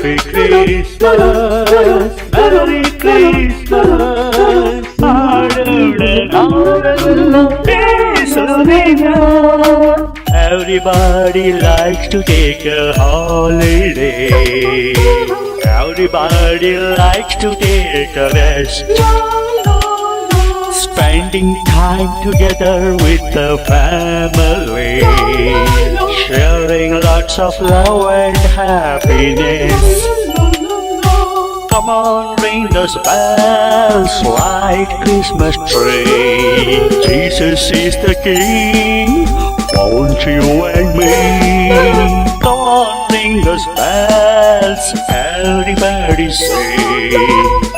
Happy Christmas, Merry Christmas. ആളുടെ ആളുകളെല്ലാം Everybody likes to take a holiday. Everybody likes to take a rest. Spending time together with the family. Sharing lots of love and happiness. Come on, ring those bells like Christmas tree. Jesus is the King, won't you and me? Jingle bells, everybody say.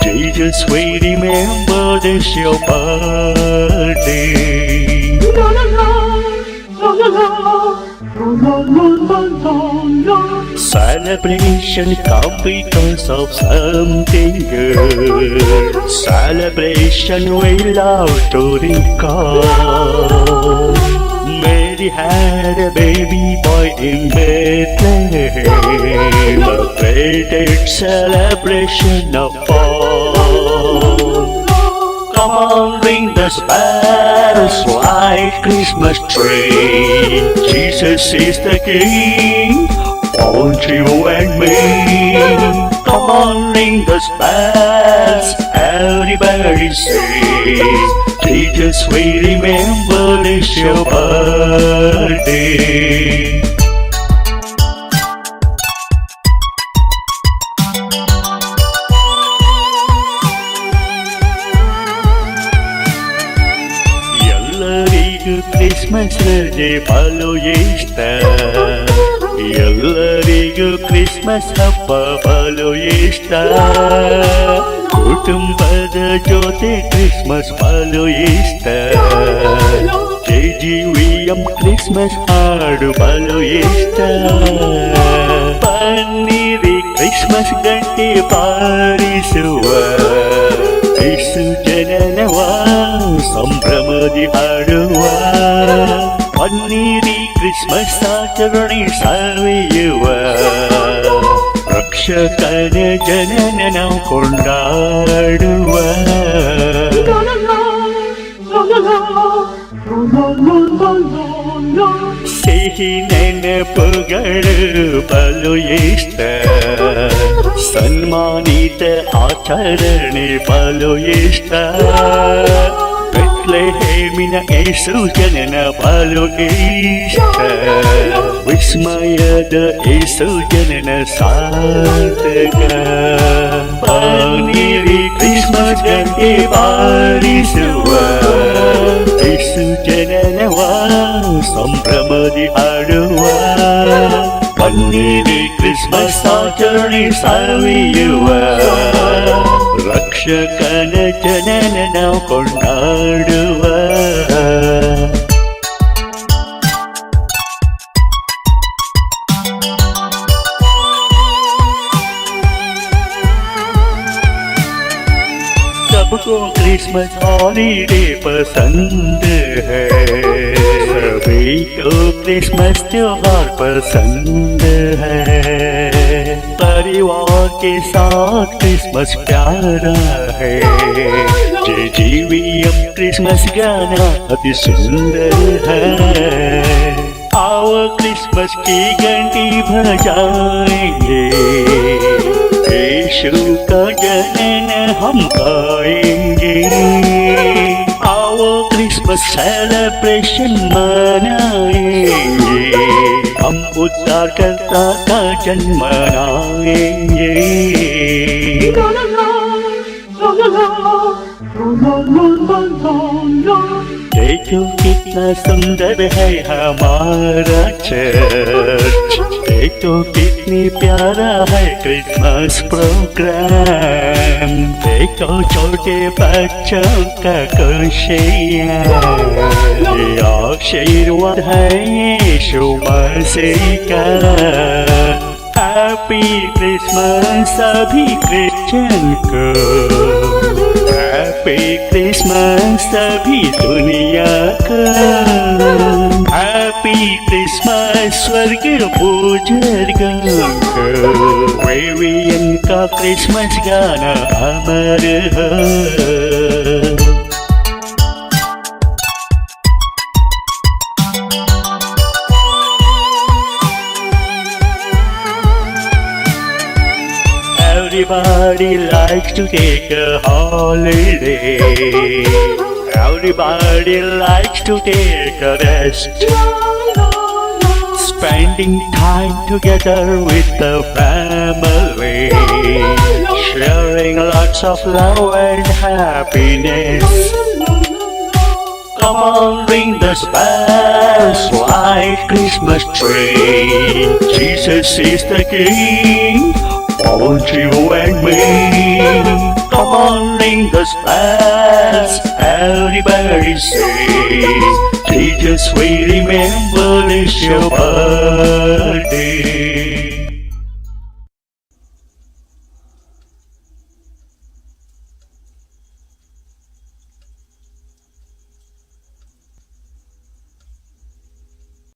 Jesus, we remember this your birthday. La la la, la la la, la la la la. Celebration come because of something good. Celebration we love to recall. Mary had a baby boy in Bethlehem. The greatest celebration of all. Come on, ring the bells like Christmas tree. Jesus is the King, won't you and me? Come on, ring the bells, everybody sing. Jesus, we remember this your birthday. ಎಲ್ಲರಿಗೂ Christmas ರಜೆ ಬಲು ಇಷ್ಟ ಎಲ್ಲರಿಗೂ Christmas ಹಬ್ಬ ಬಲು ಇಷ್ಟ ಕುಟುಂಬದ ಜೊತೆ ಕ್ರಿಸ್ಮಸ್ ಬಲು ಇಷ್ಟ ಕೆಜಿವಿಎಂ ಕ್ರಿಸ್ಮಸ್ ಹಾಡು ಬಲು ಇಷ್ಟ ಬನ್ನಿರಿ ಕ್ರಿಸ್ಮಸ್ ಗಂಟೆ ಬಾರಿಸುವ ಯೇಸು ಜನನವ ಸಂಭ್ರಮದಿ ಹಾಡುವ ಬನ್ನಿರಿ ಕ್ರಿಸ್ಮಸ್ ಆಚರಣೆ ಸವಿಯುವ ರಕ್ಷಕನ ಜನನ ನಾವು ಕೊಂಡಾಡುವ ಸಿಹಿ ನೆನಪುಗಳು ಬಲು ಇಷ್ಟ ಸನ್ಮಾನಿತ ಆಚರಣೆ ಬಲು ಇಷ್ಟ ಬೆತ್ಲೆಹೇಮಿನ ಏಸು ಜನನ ಬಲು ಇಷ್ಟ ವಿಸ್ಮಯದ ಏಸು ಜನನ ಸಾರ್ಥಕ ಬನ್ನಿರಿ ಕ್ರಿಸ್ಮಸ್ ಗಂಟೆ ಬಾರಿಸುವ ಯೇಸು ಜನನವ ಸಂಭ್ರಮದಿ ಹಾಡುವ ಬನ್ನಿರಿ ಕ್ರಿಸ್ಮಸ್ ಆಚರಣೆ ಸವಿಯುವ ರಕ್ಷಕನ ಜನನ ನಾವು ಕೊಂಡಾಡುವ सबको क्रिसमस हॉलीडे पसंद है। सभी को क्रिसमस त्योहार पसंद है। परिवार के साथ क्रिसमस प्यारा है। जे जीवी अब क्रिसमस गाना अति सुंदर है। आओ क्रिसमस की घंटी बजाएँगे। यीशु का जनन हम गाएँगे। आओ क्रिसमस सेलिब्रेशन मनाएँगे। हम उद्धारकर्ता का जन्म मनाएँगे। देखो कितना सुंदर है हमारा चर्च। देखो कितनी प्यारा है क्रिसमस प्रोग्राम देखो छोटे बच्चों का खुशियाँ। ये आशीर्वाद है यीशु मसीह का। हैप्पी क्रिसमस सभी क्रिश्चियन को। हैप्पी क्रिसमस सभी दुनिया का। Happy Christmas, స్వర్గ పూజర్గంక వేవి ఇంకా క్రిస్మస్ గాన అమర Everybody likes to take a holiday. Everybody likes to take a rest. Spending time together with the family. Sharing lots of love and happiness. Come on, ring the bells, light Christmas tree. Jesus is the King, won't you and me? Ring the bells, everybody sing. Jesus, we remember it's your birthday.